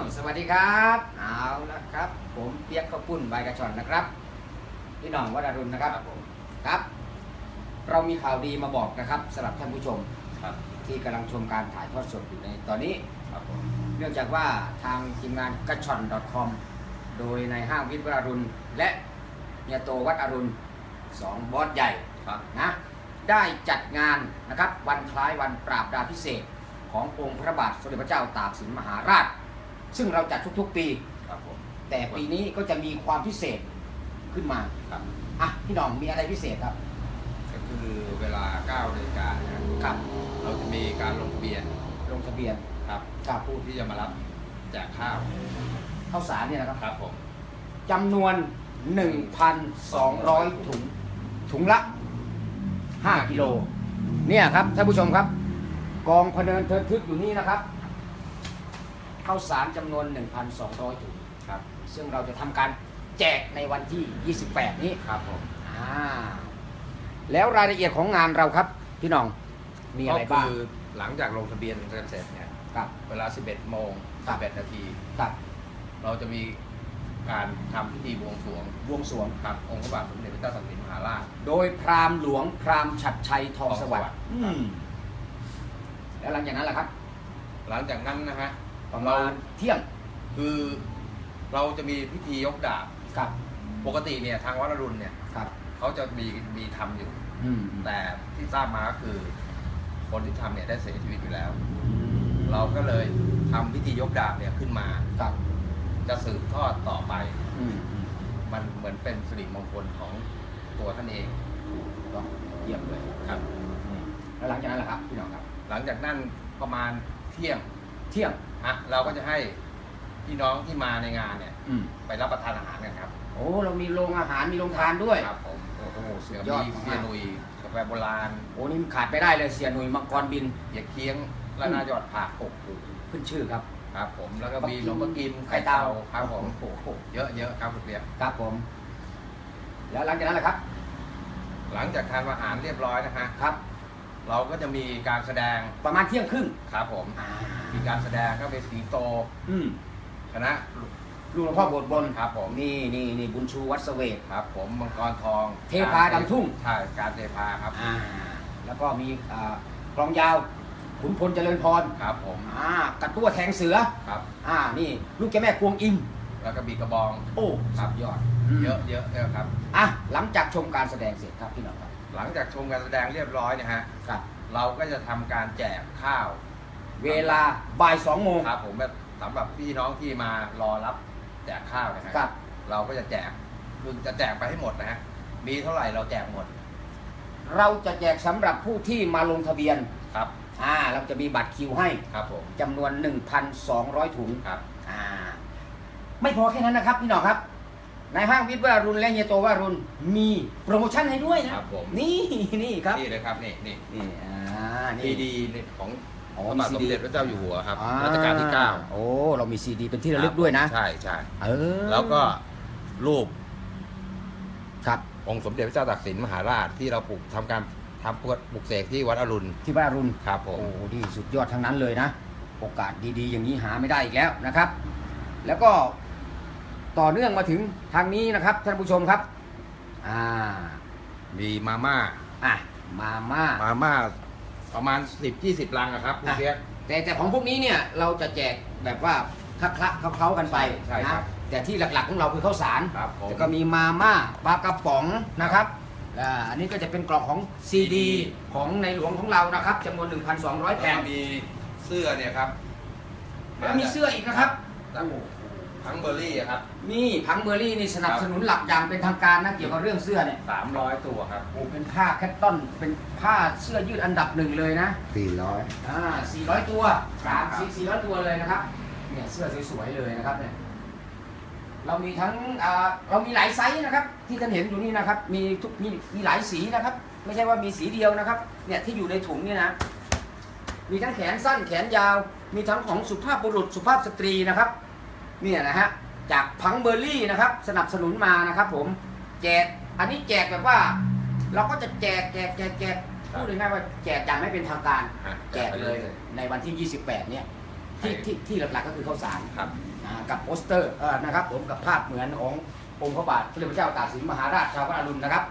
าวสวัสดีครับเอาละครับ ผมเปียกข้าวปุ้นใบกระชอนนะครับพี่น้องวัดอรุณนะครับผมครับ เรามีข่าวดีมาบอกนะครับสำหรับท่านผู้ชมครับ ที่กำลังชมการถ่ายทอดสดอยู่ในตอนนี้ครับผมเนื่องจากว่าทางทีมงานกระชอน .com โดยในห้างวิทย์วัดอรุณ และเนียโตวัดอรุณสองบอสใหญ่ครับนะได้จัดงานนะครับวันคล้ายวันปราบดาพิเศษกขององค์พระบาทสมเด็จพระเจ้าตากสินมหาราช ซึ่งเราจัดทุกๆปี ครับผมแต่ปีนี้ก็จะมีความพิเศษขึ้นมาครับอะพี่น้องมีอะไรพิเศษครับ ก็คือเวลา9นาฬิกานะครับครับ เราจะมีการลงทะเบียนลงทะเบียนครับกับผู้ที่จะมารับแจกข้าวข้าวสารเนี่ยนะครับครับผมจำนวน 1,200 ถุง ถุงละ 5 กิโล เนี่ยครับท่านผู้ชมครับ กองพะเนินเทินทึกอยู่นี่นะครับ ข้าวสารจำนวน 1,200 ถุงครับ ซึ่งเราจะทำการแจกในวันที่ 28 นี้ครับผมอ่าแล้วรายละเอียดของงานเราครับ พี่น้องมีอะไรบ้าง ก็คือหลังจากลงทะเบียนกันเสร็จเนี่ยครับ เวลา 11 โมงครับ 11นาทีครับเราจะมีการทำพิธีบวงสรวงบวงสรวงครับองค์พระบาทสมเด็จพระเจ้าตากสินมหาราช โดยพราหมณ์หลวงพราหมณ์ฉัดชัยทองสวัสดิ์ทองสวัสดิ์ อืมแล้วหลังจากนั้นล่ะครับ หลังจากนั้นนะฮะ ประมาณเที่ยงคือเราจะมีพิธียกดาบครับ ปกติเนี่ยทางวัดอรุณเนี่ยครับเขาจะมีมีทำอยู่ อืมแต่ที่ทราบมาก็คือ คนที่ทำเนี่ยได้เสียชีวิตอยู่แล้ว เราก็เลยทำพิธียกดาบเนี่ยขึ้นมา ครับจะสืบทอดต่อไป อืมอืมมันเหมือนเป็นสิริมงคลของตัวท่านเองก็เยี่ยมเลยครับ อืมแล้วหลังจากนั้นล่ะครับพี่น้องครับ หลังจากนั้นประมาณเที่ยงเที่ยง ฮะเราก็จะให้พี่น้องที่มาในงานเนี่ย อืมไปรับประทานอาหารกันครับโอ้เรามีโรงอาหารมีโรงทานด้วย ครับผมโอ้โหสุเดี๋ดยวยอดมีเบียร์หนุยกาแฟโบราณโอ้นี่ขาดไม่ได้เลยเสียหนุ่ยมังกรบินเบียร์เคียงและหน้ายอดผักโอ้โหขึ้นชื่อครับ ครับ ผมแล้วก็มีขนมปังกิมไข่ไข่เต่าเตาครับผมโอ้โหเยอะเยอะครับคุณเปียกครับผม แล้วหลังจากนั้นล่ะครับ หลังจากทานอาหารเรียบร้อยนะฮะครับ เราก็จะมีการแสดงประมาณเที่ยงครึ่งครับผม อ่ามีการแสดงก็เป็นสิงโตอืมคณะลูกหลวงพ่อโบสถ์บนครับ ผมนี่นี่นี่บุญชูวัดเสเวต ครับ ผมมังกรทองเทพาดำทุ่ง ใช่การเทพาครับอ่า แล้วก็มีอ่ากลองยาว ขุนพลเจริญพรครับผมอ่ากระตั้วแทงเสือ ครับ อ่า นี่ ลูกแกแม่กวงอิม แล้วก็มีกระบองโอ้ ครับสุดยอด เยอะเยอะเยอะครับ อะ หลังจากชมการแสดงเสร็จครับพี่น้องครับ หลังจากชมการแสดงเรียบร้อยเนะฮะครับ เราก็จะทำการแจกข้าวเวลาบ่ายสองโมง ครับผมแบบสำหรับพี่น้องที่มารอรับแจกข้าวนะฮะครับ เราก็จะแจกคือจะแจกไปให้หมดนะฮะมีเท่าไหร่เราแจกหมดเราจะแจกสำหรับผู้ที่มาลงทะเบียนครับอ่าเราจะมีบัตรคิวให้ครับผมจำนวน 1,200 ถุงครับ อ่า ไม่พอแค่นั้นนะครับพี่น้องครับ ในห้างวิทย์วารุณและเฮียโตวารุณมีโปรโมชั่นให้ด้วยนะครับผม นี่นี่ครับนี่เลยครับนี่นี่นี่อ่าดีนี่ ดีของอ๋อพระบาทสมมีเด็จ CD พระเจ้าอยู่หัวครับอ่รัชกาลที่เก้าโอ้เรามีซีดีเป็นที่ระลึกด้วยนะ ใช่ใช่เออแล้วก็รูปครับองค์สมเด็จพระเจ้าตากสินมหาราชที่เราปลูกทำการทำปลูกเสกที่วัดอรุณที่วารุณครับผโอ้มดีสุดยอดทั้งนั้นเลยนะ โอกาสดีๆ อย่างนี้หาไม่ได้อีกแล้วนะครับ แล้วก็ ต่อเนื่องมาถึงทางนี้นะครับท่านผู้ชมครับอ่ามีมาม่า อะมาม่ามาม่าประมาณ 10 20 ลังอะครับคุณอะเปียกแต่แต่ของพวกนี้เนี่ยเราจะแจกแบบว่าคละคละเคล้าๆกันไปใช่ครันะบแต่ที่หลักๆของเราคือข้าวสารครับผม แล้วก็มีมาม่าปลากระป๋องนะครับอ่าอันนี้ก็จะเป็นกล่องของซีดีของในหลวงของเรานะครับจำนวน 1,200แผ่น มีเสื้อเนี่ยครับแล้วมีเสื้ออีกนะครับทั้ง ทั้งเบอร์รี่อะครับนี่พังเบอร์รี่นี่สนับสนุนหลักอย่างเป็นทางการนะเกี่ยวกับเรื่องเสื้อเนี่ย300ตัวครับ โอ้เป็นผ้าแคตตอนเป็นผ้าเสื้อยืดอันดับหนึ่งเลยนะ สี่ร้อยอ่า400ตัวสามครับสี่สี่ร้อยตัวเลยนะครับ เนี่ยเสื้อสวยๆเลยนะครับเนี่ย เรามีทั้งอ่าเรามีหลายไซส์นะครับ ที่ท่านเห็นอยู่นี่นะครับ มีทุกมีมีหลายสีนะครับ ไม่ใช่ว่ามีสีเดียวนะครับ เนี่ยที่อยู่ในถุงเนี่ยนะ มีทั้งแขนสั้นแขนยาว มีทั้งของสุภาพบุรุษสุภาพสตรีนะครับ เนี่ยนะฮะจากพังเบอร์รี่นะครับ สนับสนุนมานะครับ ผมแจกอันนี้แจกแบบว่า เราก็จะแจกแจกแจกแจกพูดง่ายๆว่าแจกอย่างไม่เป็นทางการอะแจกเลยในวันที่ 28 เนี่ยที่ที่ที่หลักๆก็คือข้าวสารครับอ่ากับโปสเตอร์เอ่อนะครับ ผมกับภาพเหมือนขององค์พระบาทสมเด็จพระเจ้าตากสินมหาราชชาวพระอรุณนะครับ